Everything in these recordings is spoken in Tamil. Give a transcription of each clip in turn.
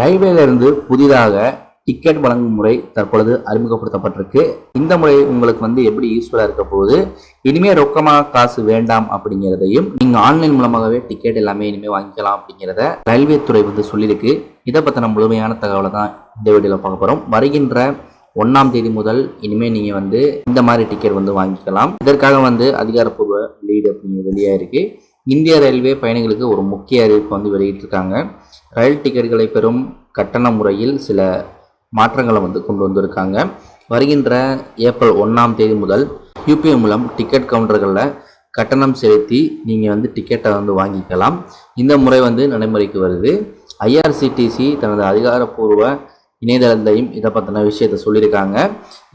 ரயில்வேலிருந்து புதிதாக டிக்கெட் வழங்கும் முறை தற்பொழுது அறிமுகப்படுத்தப்பட்டிருக்கு. இந்த முறை உங்களுக்கு வந்து எப்படி யூஸ்ஃபுல்லாக இருக்க போகுது? இனிமேல் ரொக்கமாக காசு வேண்டாம் அப்படிங்கிறதையும் நீங்கள் ஆன்லைன் மூலமாகவே டிக்கெட் எல்லாமே இனிமேல் வாங்கிக்கலாம் அப்படிங்கிறத ரயில்வே துறை வந்து சொல்லியிருக்கு. இதை பற்றின முழுமையான தகவலை தான் இந்த வீடியோவில் பார்க்க போகிறோம் வருகின்ற ஒன்றாம் தேதி முதல் இனிமேல் நீங்கள் வந்து இந்த மாதிரி டிக்கெட் வந்து வாங்கிக்கலாம். இதற்காக வந்து அதிகாரப்பூர்வ லீடு அப்படிங்கிற இருக்குது இந்திய ரயில்வே பயணிகளுக்கு ஒரு முக்கிய அறிவிப்பு வந்து வெளியிட்டிருக்காங்க. ரயில் டிக்கெட்டுகளை பெறும் கட்டண முறையில் சில மாற்றங்களை வந்து கொண்டு வந்திருக்காங்க. வருகின்ற ஏப்ரல் ஒன்றாம் தேதி முதல் யூபிஐ மூலம் டிக்கெட் கவுண்டர்களில் கட்டணம் செலுத்தி நீங்கள் வந்து டிக்கெட்டை வந்து வாங்கிக்கலாம். இந்த முறை வந்து நடைமுறைக்கு வருது. ஐஆர்சிடிசி தனது அதிகாரப்பூர்வ இணையதளத்திலையும் இதை பற்றின விஷயத்த சொல்லியிருக்காங்க.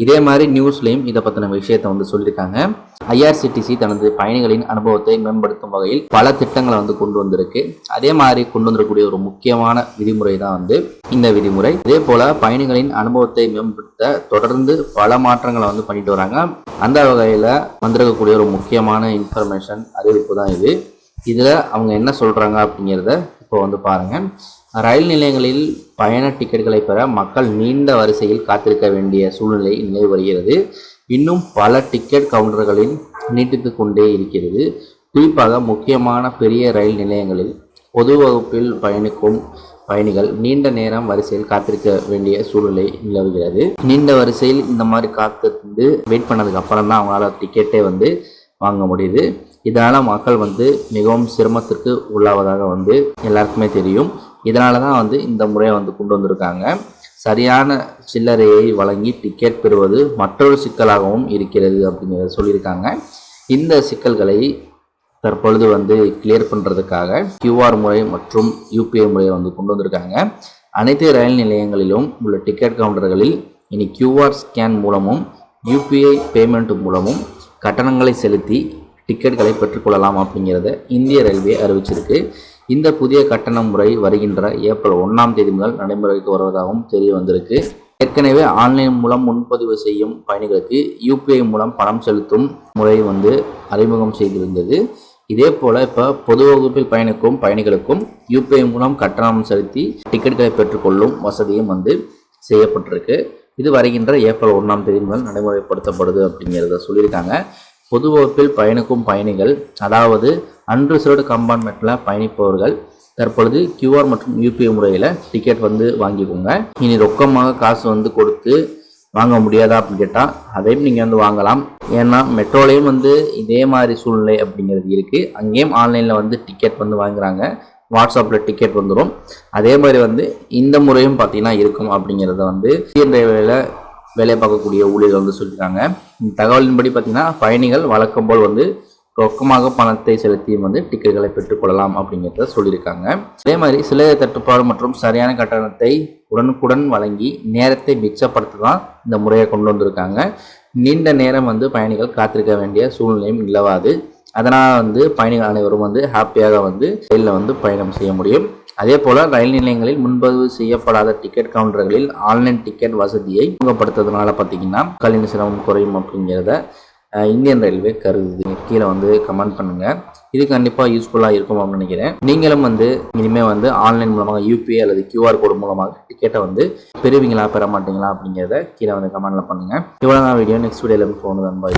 இதே மாதிரி நியூஸ்லையும் இதை பற்றின விஷயத்த வந்து சொல்லியிருக்காங்க. ஐஆர்சிடிசி தனது பயணிகளின் அனுபவத்தை மேம்படுத்தும் வகையில் பல திட்டங்களை வந்து கொண்டு வந்திருக்கு. அதே மாதிரி கொண்டு வந்துடக்கூடிய ஒரு முக்கியமான விதிமுறை தான் வந்து இந்த விதிமுறை. இதே போல் பயணிகளின் அனுபவத்தை மேம்படுத்த தொடர்ந்து பல மாற்றங்களை வந்து பண்ணிட்டு வராங்க. அந்த வகையில் வந்திருக்கக்கூடிய ஒரு முக்கியமான இன்ஃபர்மேஷன் அறிவிப்பு தான் இது. இதில் அவங்க என்ன சொல்கிறாங்க அப்படிங்கிறத இப்போ வந்து பாருங்கள் ரயில் நிலையங்களில் பயண டிக்கெட்டுகளை பெற மக்கள் நீண்ட வரிசையில் காத்திருக்க வேண்டிய சூழ்நிலை நிலை வருகிறது. இன்னும் பல டிக்கெட் கவுண்டர்களில் நீட்டித்து கொண்டே இருக்கிறது. குறிப்பாக முக்கியமான பெரிய ரயில் நிலையங்களில் பொது வகுப்பில் பயணிக்கும் பயணிகள் நீண்ட நேரம் வரிசையில் காத்திருக்க வேண்டிய சூழ்நிலை நிலவுகிறது. நீண்ட வரிசையில் இந்த மாதிரி காத்திருந்து வெயிட் பண்ணதுக்கு அப்புறம் தான் அவங்களால டிக்கெட்டே வந்து வாங்க முடியுது. இதனால் மக்கள் வந்து மிகவும் சிரமத்திற்கு உள்ளாவதாக வந்து எல்லாருக்குமே தெரியும். இதனால தான் வந்து இந்த முறையை வந்து கொண்டு வந்திருக்காங்க. சரியான சில்லறையை வழங்கி டிக்கெட் பெறுவது மற்றொரு சிக்கலாகவும் இருக்கிறது அப்படிங்கிறத சொல்லியிருக்காங்க. இந்த சிக்கல்களை தற்பொழுது வந்து கிளியர் பண்ணுறதுக்காக கியூஆர் முறை மற்றும் யூபிஐ முறையை வந்து கொண்டு வந்திருக்காங்க. அனைத்து ரயில் நிலையங்களிலும் உள்ள டிக்கெட் கவுண்டர்களில் இனி கியூஆர் ஸ்கேன் மூலமும் யூபிஐ பேமெண்ட் மூலமும் கட்டணங்களை செலுத்தி டிக்கெட்களை பெற்றுக்கொள்ளலாம் அப்படிங்கிறத இந்திய ரயில்வே அறிவிச்சிருக்கு. இந்த புதிய கட்டண முறை வருகின்ற ஏப்ரல் ஒன்றாம் தேதி முதல் நடைமுறைக்கு வருவதாகவும் தெரிய வந்திருக்கு. ஏற்கனவே ஆன்லைன் மூலம் முன்பதிவு செய்யும் பயணிகளுக்கு யூபிஐ மூலம் பணம் செலுத்தும் முறை வந்து அறிமுகம் செய்திருந்தது. இதே போல் இப்போ பொது வகுப்பில் பயணிக்கும் பயணிகளுக்கும் யூபிஐ மூலம் கட்டணம் செலுத்தி டிக்கெட்டுகளை பெற்றுக்கொள்ளும் வசதியும் வந்து செய்யப்பட்டிருக்கு. இது வருகின்ற ஏப்ரல் ஒன்றாம் தேதி முதல் நடைமுறைப்படுத்தப்படுது அப்படிங்கிறத சொல்லியிருக்காங்க. பொது வகுப்பில் பயணிக்கும் பயணிகள் அதாவது அன்ரிசர்வ்டு கம்பார்ட்மெண்ட்டில் பயணிப்பவர்கள் தற்பொழுது கியூஆர் மற்றும் யூபிஐ முறையில் டிக்கெட் வந்து வாங்கிக்கோங்க. இனி ரொக்கமாக காசு வந்து கொடுத்து வாங்க முடியாதா அப்படின்னு கேட்டால் அதையும் நீங்கள் வந்து வாங்கலாம். ஏன்னா மெட்ரோலையும் வந்து இதே மாதிரி சூழ்நிலை அப்படிங்கிறது இருக்குது அங்கேயும் ஆன்லைனில் வந்து டிக்கெட் வந்து வாங்குறாங்க. வாட்ஸ்அப்பில் டிக்கெட் வந்துடும் அதே மாதிரி வந்து இந்த முறையும் பார்த்தீங்கன்னா இருக்கும் அப்படிங்கிறத வந்து இந்தியன் ரயில்வேல வேலை பார்க்கக்கூடிய ஊழியர்கள் வந்து சொல்லியிருக்காங்க இந்த தகவலின்படி பார்த்தீங்கன்னா பயணிகள் வழக்கம் போல் வந்து ரொக்கமாக பணத்தை செலுத்தியும் வந்து டிக்கெட்டுகளை பெற்றுக்கொள்ளலாம் அப்படிங்கிறத சொல்லியிருக்காங்க. அதே மாதிரி சில தட்டுப்பாடு மற்றும் சரியான கட்டணத்தை உடனுக்குடன் வழங்கி நேரத்தை மிச்சப்படுத்த தான் இந்த முறையை கொண்டு வந்திருக்காங்க. நீண்ட நேரம் வந்து பயணிகள் காத்திருக்க வேண்டிய சூழ்நிலையும் நிலவாது. அதனால் வந்து பயணிகள் அனைவரும் வந்து ஹாப்பியாக வந்து ரயிலில் வந்து பயணம் செய்ய முடியும். அதே போல் ரயில் நிலையங்களில் முன்பதிவு செய்யப்படாத டிக்கெட் கவுண்டர்களில் ஆன்லைன் டிக்கெட் வசதியை அறிமுகப்படுத்துறதுனால பார்த்தீங்கன்னா மக்களின் சிரமம் குறையும் அப்படிங்கிறத இந்தியன் ரயில்வே கருதுது. கீழே வந்து கமெண்ட் பண்ணுங்கள் இது கண்டிப்பாக யூஸ்ஃபுல்லாக இருக்கும் அப்படின்னு நினைக்கிறேன். நீங்களும் வந்து இனிமேல் வந்து ஆன்லைன் மூலமாக யூபிஐ அல்லது கியூஆர் கோடு மூலமாக டிக்கெட்டை வந்து பெறுவீங்களா பெற மாட்டீங்களா அப்படிங்கிறத கீழே வந்து கமெண்ட்டில் பண்ணுங்கள் இவ்வளோ தான் வீடியோ நெக்ஸ்ட் வீடியோவில் போனது அன்பாய்